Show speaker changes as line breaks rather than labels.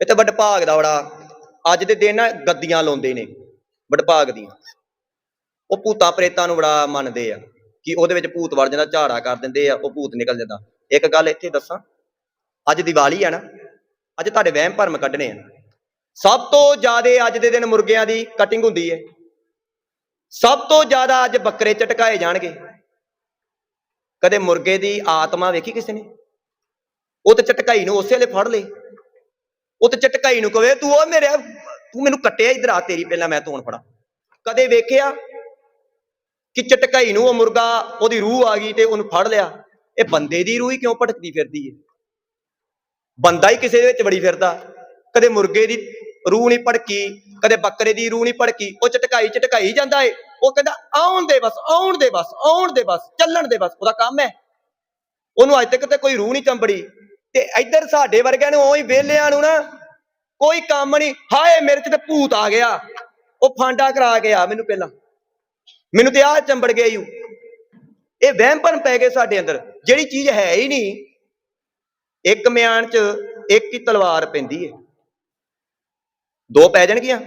ਇੱਥੇ ਤੇ ਵਡਭਾਗ ਦਾ ਬੜਾ ਅੱਜ ਦੇ ਦਿਨ ਨਾ ਗੱਦੀਆਂ ਲਾਉਂਦੇ ਨੇ, ਵਡਭਾਗ ਦੀਆਂ। ਉਹ ਭੂਤਾਂ ਪ੍ਰੇਤਾਂ ਨੂੰ ਬੜਾ ਮੰਨਦੇ ਆ ਕਿ ਉਹਦੇ ਵਿੱਚ ਭੂਤ ਵੜ ਜਾਂਦਾ, ਝਾੜਾ ਕਰ ਦਿੰਦੇ ਆ, ਉਹ ਭੂਤ ਨਿਕਲ ਜਾਂਦਾ। ਇੱਕ ਗੱਲ ਇੱਥੇ ਦੱਸਾਂ, ਅੱਜ ਦੀਵਾਲੀ ਆ ਨਾ, ਅੱਜ ਤੁਹਾਡੇ ਵਹਿਮ ਭਰਮ ਕੱਢਣੇ ਆ। ਸਭ ਤੋਂ ਜ਼ਿਆਦਾ ਅੱਜ ਦੇ ਦਿਨ ਮੁਰਗਿਆਂ ਦੀ ਕਟਿੰਗ ਹੁੰਦੀ ਹੈ ਸਭ ਤੋਂ ਜ਼ਿਆਦਾ ਅੱਜ ਬੱਕਰੇ ਚਟਕਾਏ ਜਾਣਗੇ। ਕਦੇ ਮੁਰਗੇ ਦੀ ਆਤਮਾ ਵੇਖੀ ਕਿਸੇ ਨੇ? ਉਹ ਤੇ ਚਟਕਾਈ ਨੂੰ ਉਸੇ ਵੇਲੇ ਫੜ ਲੇ। ਉਹ ਤੇ ਚਟਕਾਈ ਨੂੰ ਕਵੇ, ਤੂੰ ਉਹ ਮੇਰੇ, ਤੂੰ ਮੈਨੂੰ ਕੱਟਿਆ ਇਧਰ, ਆ ਤੇਰੀ, ਪਹਿਲਾਂ ਮੈਂ ਤੂੰ ਫੜਾ। ਕਦੇ ਵੇਖਿਆ ਕਿ ਚਟਕਾਈ ਨੂੰ ਉਹ ਮੁਰਗਾ, ਉਹਦੀ ਰੂਹ ਆ ਗਈ ਤੇ ਉਹਨੂੰ ਫੜ ਲਿਆ। ਇਹ ਬੰਦੇ ਦੀ ਰੂਹ ਹੀ ਕਿਉਂ ਭਟਕਦੀ ਫਿਰਦੀ ਹੈ ਬੰਦਾ ਹੀ ਕਿਸੇ ਦੇ ਵਿੱਚ ਵੜੀ ਫਿਰਦਾ। ਕਦੇ ਮੁਰਗੇ ਦੀ ਰੂਹ ਨਹੀਂ ਭੜਕੀ, ਕਦੇ ਬੱਕਰੇ ਦੀ ਰੂਹ ਨਹੀਂ ਭੜਕੀ। ਉਹ ਚਟਕਾਈ ਚਟਕਾਈ ਜਾਂਦਾ ਏ। ਉਹ ਕਹਿੰਦਾ, ਆਉਣ ਦੇ ਬਸ, ਆਉਣ ਦੇ ਬਸ, ਆਉਣ ਦੇ ਬਸ, ਚੱਲਣ ਦੇ ਬਸ, ਉਹਦਾ ਕੰਮ ਹੈ। ਉਹਨੂੰ ਅੱਜ ਤੱਕ ਤੇ ਕੋਈ ਰੂਹ ਨਹੀਂ ਚੰਬੜੀ। ਤੇ ਇੱਧਰ ਸਾਡੇ ਵਰਗਿਆਂ ਨੂੰ ਉਹੀ ਵਿਹਲਿਆਂ ਨੂੰ ਨਾ ਕੋਈ ਕੰਮ ਨਹੀਂ। ਹਾਏ, ਮੇਰੇ ਤੇ ਭੂਤ ਆ ਗਿਆ। ਉਹ ਫਾਂਡਾ ਕਰਾ ਕੇ ਆ ਮੈਨੂੰ ਪਹਿਲਾਂ। ਮੈਨੂੰ ਤੇ ਆ ਚੰਬੜ ਗਿਆ ਈ ਇਹ ਵਹਿਮ ਭਰਮ ਪੈ ਗਏ ਸਾਡੇ ਅੰਦਰ। ਜਿਹੜੀ ਚੀਜ਼ ਹੈ ਹੀ ਨਹੀਂ, ਇੱਕ ਮਿਆਨ 'ਚ ਇੱਕ ਹੀ ਤਲਵਾਰ ਪੈਂਦੀ ਹੈ ਦੋ ਪੈ ਜਾਣਗੀਆਂ।